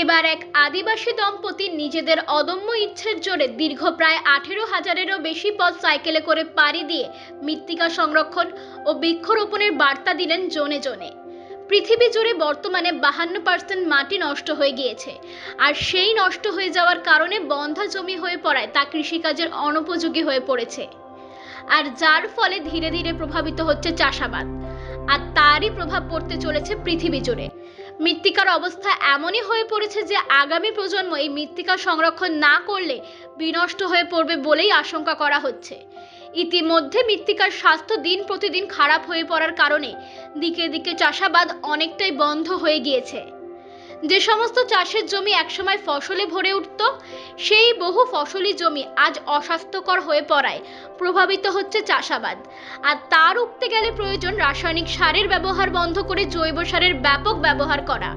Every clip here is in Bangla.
এবার এক আদিবাসী দম্পতি নিজেদের অদম্য ইচ্ছের জোরে দীর্ঘ প্রায় আঠেরো হাজারেরও বেশি পথ সাইকেলে করে পাড়ি দিয়ে মৃত্তিকা সংরক্ষণ ও বৃক্ষরোপণের বার্তা দিলেন জনে জনে। পৃথিবী জুড়ে বর্তমানে বাহান্ন পার্সেন্ট মাটি নষ্ট হয়ে গিয়েছে। আর সেই নষ্ট হয়ে যাওয়ার কারণে বন্ধা জমি হয়ে পড়ায় তা কৃষিকাজের অনুপযোগী হয়ে পড়েছে। আর যার ফলে ধীরে ধীরে প্রভাবিত হচ্ছে চাষাবাদ। আর তারই প্রভাব পড়তে চলেছে পৃথিবী জুড়ে। মৃত্তিকার অবস্থা এমনই হয়ে পড়েছে যে আগামী প্রজন্ম এই মৃত্তিকা সংরক্ষণ না করলে বিনষ্ট হয়ে পড়বে বলেই আশঙ্কা করা হচ্ছে। ইতিমধ্যে মৃত্তিকার স্বাস্থ্য দিন প্রতিদিন খারাপ হয়ে পড়ার কারণে দিকে দিকে চাষাবাদ অনেকটাই বন্ধ হয়ে গিয়েছে। যে সমস্ত চাষের জমি একসময় ফসলে ভরে উঠত, সেই বহু ফসলি জমি আজ অস্বাস্থ্যকর হয়ে পড়ায়, প্রভাবিত হচ্ছে চাষাবাদ। আর তার উঠতে গেলে প্রয়োজন রাসায়নিক সারের ব্যবহার বন্ধ করে জৈব সারের ব্যাপক ব্যবহার করা।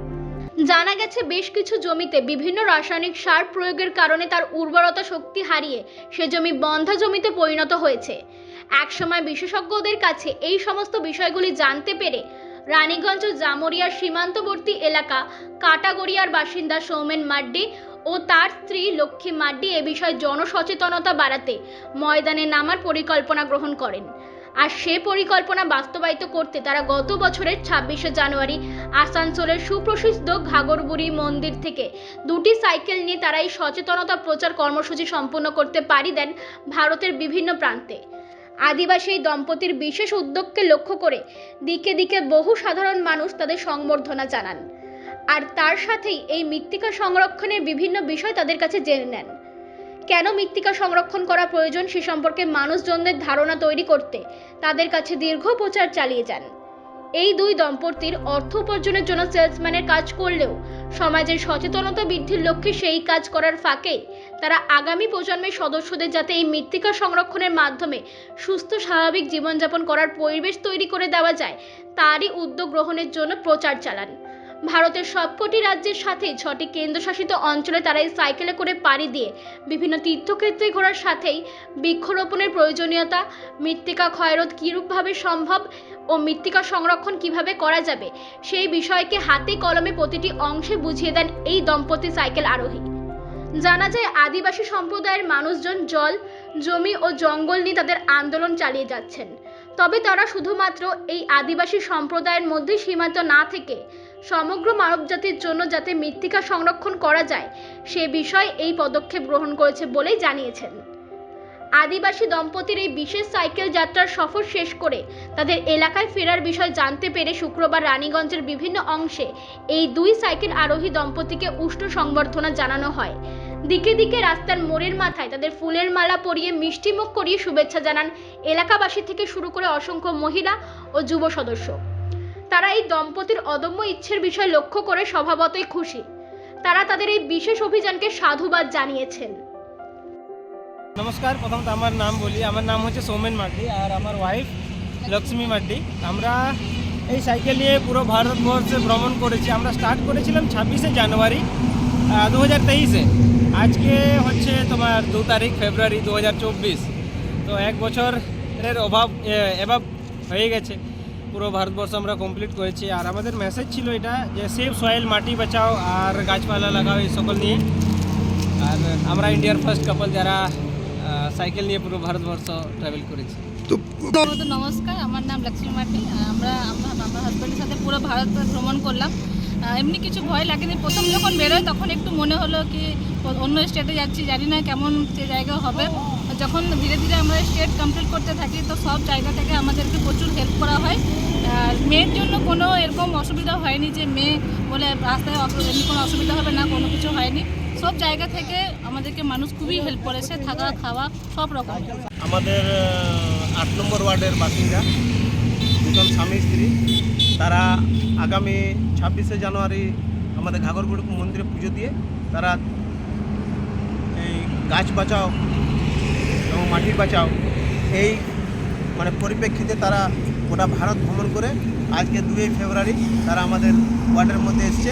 জানা গেছে বেশ কিছু জমিতে বিভিন্ন রাসায়নিক সার প্রয়োগের কারণে তার উর্বরতা শক্তি হারিয়ে সে জমি বন্ধা জমিতে পরিণত হয়েছে। একসময় বিশেষজ্ঞদের কাছে এই সমস্ত বিষয়গুলি জানতে পেরে রানীগঞ্জ জামুরিয়ার সীমান্তবর্তী এলাকা। কাটাগড়িয়ার বাসিন্দা সৌমেন মাড্ডি ও তার স্ত্রী লক্ষ্মী মাড্ডি এ বিষয়ে জনসচেতনতা বাড়াতে ময়দানে নামার পরিকল্পনা গ্রহণ করেন। আর সে পরিকল্পনা বাস্তবায়িত করতে তারা গত বছরের ছাব্বিশে জানুয়ারি আসানসোলের সুপ্রসিদ্ধ ঘাগরবুড়ি মন্দির থেকে দুটি সাইকেল নিয়ে তারা এই সচেতনতা প্রচার কর্মসূচি সম্পন্ন করতে পারি দেন ভারতের বিভিন্ন প্রান্তে। আদিবাসী দম্পতির বিশেষ উদ্যোগকে লক্ষ্য করে দিকে দিকে বহু সাধারণ মানুষ তাদের সংবর্ধনা জানান। আর তার সাথেই এই মৃত্তিকা সংরক্ষণের বিভিন্ন বিষয় তাদের কাছে জেনে নেন। কেন মৃত্তিকা সংরক্ষণ করা প্রয়োজন সে সম্পর্কে মানুষজনদের ধারণা তৈরি করতে তাদের কাছে দীর্ঘ প্রচার চালিয়ে যান। এই দুই দম্পতির অর্থ উপার্জনের জন্য সেলসম্যানের কাজ করলেও সমাজের সচেতনতা বৃদ্ধির লক্ষ্যে সেই কাজ করার ফাঁকে তারা আগামী প্রজন্মের সদস্যদের যাতে এই মৃত্তিকা সংরক্ষণের মাধ্যমে সুস্থ, স্বাভাবিক জীবনযাপন করার পরিবেশ তৈরি করে দেওয়া যায়, তারই উদ্যোগ গ্রহণের জন্য প্রচার চালান। ভারতের সবকটি রাজ্যের সাথে ছটি কেন্দ্রশাসিত অঞ্চলে তারা এই সাইকেলে করে পাড়ি দিয়ে বিভিন্ন তীর্থক্ষেত্রে ঘোরার সাথেই বৃক্ষরোপণের প্রয়োজনীয়তা, মৃত্তিকা ক্ষয়রোধ কীরূপভাবে সম্ভব ও মৃত্তিকা সংরক্ষণ কীভাবে করা যাবে? সেই বিষয়কে হাতে কলমে প্রতিটি অংশে বুঝিয়ে দেন এই দম্পতি সাইকেল আরোহী। জানা যায়, আদিবাসী সম্প্রদায়ের মানুষজন জল, জমি ও জঙ্গল নিয়ে তাদের আন্দোলন চালিয়ে যাচ্ছেন। তবে তারা শুধুমাত্র এই আদিবাসী সম্প্রদায়ের মধ্যেই সীমান্ত না থেকে সমগ্র মানবজাতির জন্য যাতে মৃত্তিকা সংরক্ষণ করা যায়, সে বিষয়ে এই পদক্ষেপ গ্রহণ করেছে বলেই জানিয়েছেন। আদিবাসী দম্পতির এই বিশেষ সাইকেল যাত্রার সফর শেষ করে তাদের এলাকায় ফেরার বিষয় জানতে পেরে শুক্রবার রানীগঞ্জের বিভিন্ন অংশে এই দুই সাইকেল আরোহী দম্পতিকে উষ্ণ সংবর্ধনা জানানো হয়। দিকে দিকে রাস্তার মোড়ের মাথায় তাদের ফুলের মালা পরিয়ে মিষ্টিমুখ করিয়ে শুভেচ্ছা জানান এলাকাবাসী থেকে শুরু করে অসংখ্য মহিলা ও যুব সদস্য। তারা এই দম্পতির অদম্য ইচ্ছের বিষয় লক্ষ্য করে স্বভাবতই খুশি। তারা তাদের এই বিশেষ অভিযানকে সাধুবাদ জানিয়েছেন। নমস্কার, প্রথমত আমার নাম বলি, আমার নাম হচ্ছে সৌমেন মাড্ডি আর আমার ওয়াইফ লক্ষ্মী মাড্ডি। আমরা এই সাইকেল নিয়ে পুরো ভারতবর্ষে ভ্রমণ করেছি। আমরা স্টার্ট করেছিলাম ছাব্বিশে জানুয়ারি দু হাজার তেইশে। আজকে হচ্ছে তোমার দু তারিখ, ফেব্রুয়ারি দু হাজার চব্বিশ। তো এক বছরের অভাব এভাব হয়ে গেছে। পুরো ভারতবর্ষ আমরা কমপ্লিট করেছি। আর আমাদের মেসেজ ছিল এটা যে সেফ সয়েল মাটি বাঁচাও আর গাছপালা লাগাও, এই সকল নিয়ে। আর আমরা ইন্ডিয়ার ফার্স্ট কাপল যারা সাইকেল নিয়ে পুরো ভারতবর্ষ ট্রাভেল করেছি। নমস্কার আমার নাম লক্ষ্মী মাটি। আমরা আমরা আমার হাজব্যান্ডের সাথে পুরো ভারত ভ্রমণ করলাম। এমনি কিছু ভয় লাগেনি। প্রথম যখন বেরোয় তখন একটু মনে হলো কি অন্য স্টেটে যাচ্ছি জানি না কেমন সে জায়গা হবে। যখন ধীরে ধীরে আমরা স্টেট কমপ্লিট করতে থাকি তো সব জায়গা থেকে আমাদেরকে প্রচুর হেল্প করা হয়। আর মেয়ের জন্য কোনো এরকম অসুবিধা হয়নি যে মেয়ে বলে রাস্তায় এমনি কোনো অসুবিধা হবে না কোনো কিছু হয়নি। সব জায়গা থেকে আমাদেরকে মানুষ খুবই হেল্প করেছে, থাকা, খাওয়া, সব রকম। আমাদের আট নম্বর ওয়ার্ডের বাসিন্দা, দুজন স্বামী স্ত্রী। তারা আগামী ছাব্বিশে জানুয়ারি আমাদের ঘাগরগুড়ি মন্দিরে পুজো দিয়ে তারা এই গাছ বাঁচাও এবং মাটি বাঁচাও, এই মানে পরিপ্রেক্ষিতে তারা গোটা ভারত ভ্রমণ করে আজকে দুই ফেব্রুয়ারি তারা আমাদের ওয়ার্ডের মধ্যে এসছে।